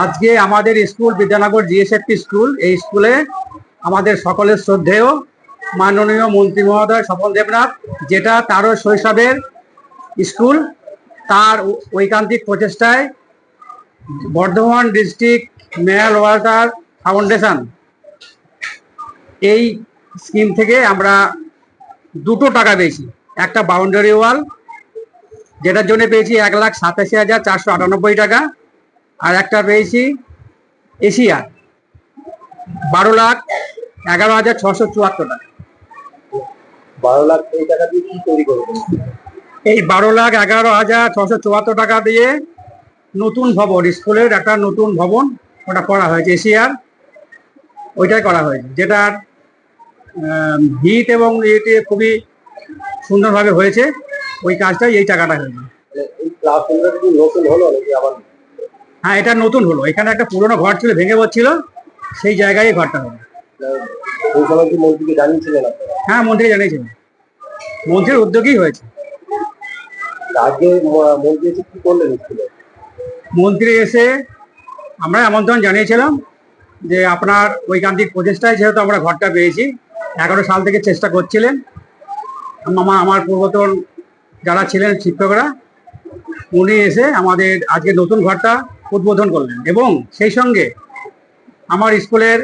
আজকে আমাদের school, Bidyanagar জিএসএফটি school, এই স্কুলে আমাদের সকলের শ্রদ্ধেয় মাননীয় মন্ত্রী মহোদয় স্বপন দেবনাথ, যেটা তারও শৈশবের স্কুল, তার ঐকান্তিক প্রচেষ্টায় বর্ধমান ডিস্ট্রিক্ট মেয়াল ওয়াটার ফাউন্ডেশন। এই স্কিম থেকে আমরা দুটো টাকা পেয়েছি। একটা বাউন্ডারি ওয়াল যেটার জন্য পেয়েছি এক লাখ সাতাশি হাজার চারশো আটানব্বই টাকা। আর একটা পেয়েছি এশিয়া বারো লাখ এগারো হাজার ছশো চুয়াত্তর টাকা। বারো লাখ এই টাকা দিয়ে কি তৈরি করবেন? এই বারো লাখ এগারো হাজার ছশো চুয়াত্তর টাকা দিয়ে নতুন ভবন স্কুলের একটা নতুন ভবন ওটা করা হয়েছে এশিয়ার। ওইটাই করা হয়েছে যেটার ভিত এবং ইয়েতে খুবই সুন্দরভাবে হয়েছে। ওই কাজটাই এই টাকাটা হয়েছে। মানে এই ক্লাসরুমটা কি নতুন হলো নাকি আবার হ্যাঁ এটা নতুন হলো। এখানে একটা পুরোনো ঘর ছিল ভেঙে পড়ছিল। সেই জায়গায় ঘরটা হলো জানিয়েছিলেন হ্যাঁ মন্ত্রী জানিয়েছেন মন্ত্রীর উদ্যোগই হয়েছে। আজকে মন্ত্রী এসে কি করলেন মন্ত্রী এসে আমরা আমন্ত্রণ জানিয়েছিলাম যে আপনার ঐকান্তিক প্রচেষ্টায় যেহেতু আমরা ঘরটা পেয়েছি এগারো সাল থেকে চেষ্টা করছিলেন। আমার আমার পূর্বতন যারা ছিলেন শিক্ষকরা উনি এসে আমাদের আজকে নতুন ঘরটা উদ্বোধন করলেন। এবং সেই সঙ্গে আমার স্কুলের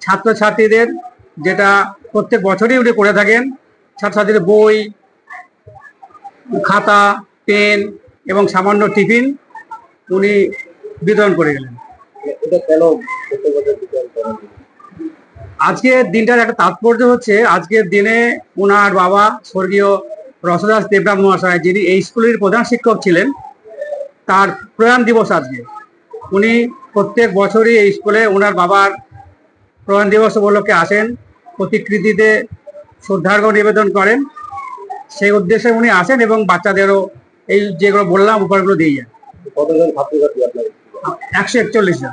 ছাত্রছাত্রীদের যেটা প্রত্যেক বছরই উনি করে থাকেন ছাত্রছাত্রীদের বই খাতা পেন এবং সামান্য টিফিন উনি বিতরণ করে গেলেন। আজকের দিনটার একটা তাৎপর্য হচ্ছে আজকের দিনে ওনার বাবা স্বর্গীয় রসদাস দেবনাথ মহাশয় যিনি এই স্কুলের প্রধান শিক্ষক ছিলেন তার প্রয়াণ দিবস আজকে। উনি প্রত্যেক বছরই এই স্কুলে ওনার বাবার প্রয়াণ দিবস উপলক্ষে আসেন প্রতিকৃতিতে শ্রদ্ধার্ঘ নিবেদন করেন। সেই উদ্দেশ্যে উনি আসেন এবং বাচ্চাদেরও এই যেগুলো বললাম উপহারগুলো দিয়ে যান। কতজন ছাত্রছাত্রী আপনার? একশো একচল্লিশ জন।